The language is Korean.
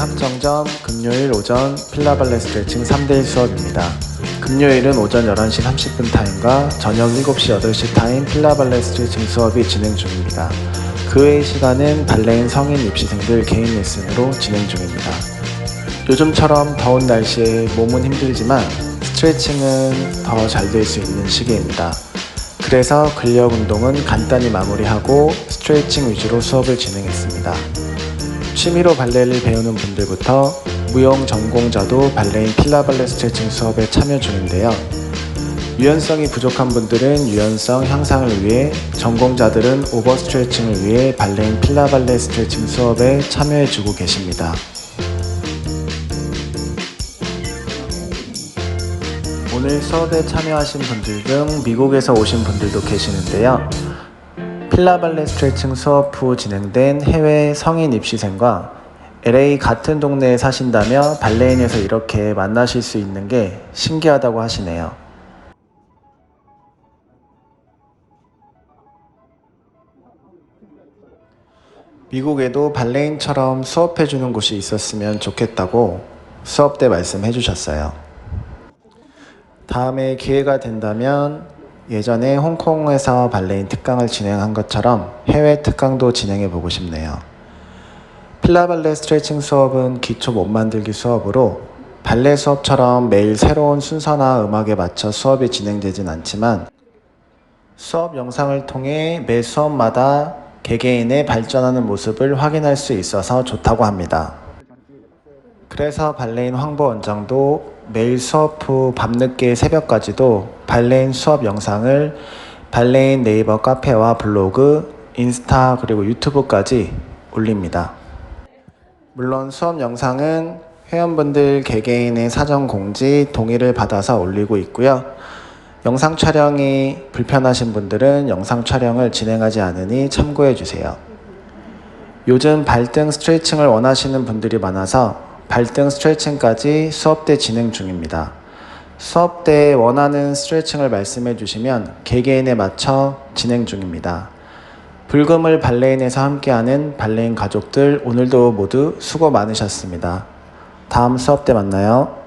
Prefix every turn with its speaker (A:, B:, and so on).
A: 학정점 금요일 오전 필라발레 스트레칭 3대1 수업입니다. 금요일은 오전 11시 30분 타임과 저녁 7시 8시 타임 필라발레 스트레칭 수업이 진행 중입니다. 그 외의 시간은 발레인 성인 입시생들 개인 레슨으로 진행 중입니다. 요즘처럼 더운 날씨에 몸은 힘들지만 스트레칭은 더 잘 될 수 있는 시기입니다. 그래서 근력 운동은 간단히 마무리하고 스트레칭 위주로 수업을 진행했습니다. 취미로 발레를 배우는 분들부터 무용 전공자도 발레인 필라발레 스트레칭 수업에 참여 중인데요. 유연성이 부족한 분들은 유연성 향상을 위해, 전공자들은 오버 스트레칭을 위해 발레인 필라발레 스트레칭 수업에 참여해 주고 계십니다. 오늘 수업에 참여하신 분들 중 미국에서 오신 분들도 계시는데요. 필라발레 스트레칭 수업 후 진행된 해외 성인 입시생과 LA 같은 동네에 사신다며 발레인에서 이렇게 만나실 수 있는 게 신기하다고 하시네요. 미국에도 발레인처럼 수업해주는 곳이 있었으면 좋겠다고 수업 때 말씀해 주셨어요. 다음에 기회가 된다면 예전에 홍콩에서 발레인 특강을 진행한 것처럼 해외 특강도 진행해 보고 싶네요. 필라발레 스트레칭 수업은 기초 몸 만들기 수업으로 발레 수업처럼 매일 새로운 순서나 음악에 맞춰 수업이 진행되진 않지만 수업 영상을 통해 매 수업마다 개개인의 발전하는 모습을 확인할 수 있어서 좋다고 합니다. 그래서 발레인 황보 원장도 매일 수업 후 밤늦게 새벽까지도 발레인 수업 영상을 발레인 네이버 카페와 블로그, 인스타 그리고 유튜브까지 올립니다. 물론 수업 영상은 회원분들 개개인의 사전 공지 동의를 받아서 올리고 있고요. 영상 촬영이 불편하신 분들은 영상 촬영을 진행하지 않으니 참고해 주세요. 요즘 발등 스트레칭을 원하시는 분들이 많아서 발등 스트레칭까지 수업 때 진행 중입니다. 수업 때 원하는 스트레칭을 말씀해 주시면 개개인에 맞춰 진행 중입니다. 불금을 발레인에서 함께하는 발레인 가족들 오늘도 모두 수고 많으셨습니다. 다음 수업 때 만나요.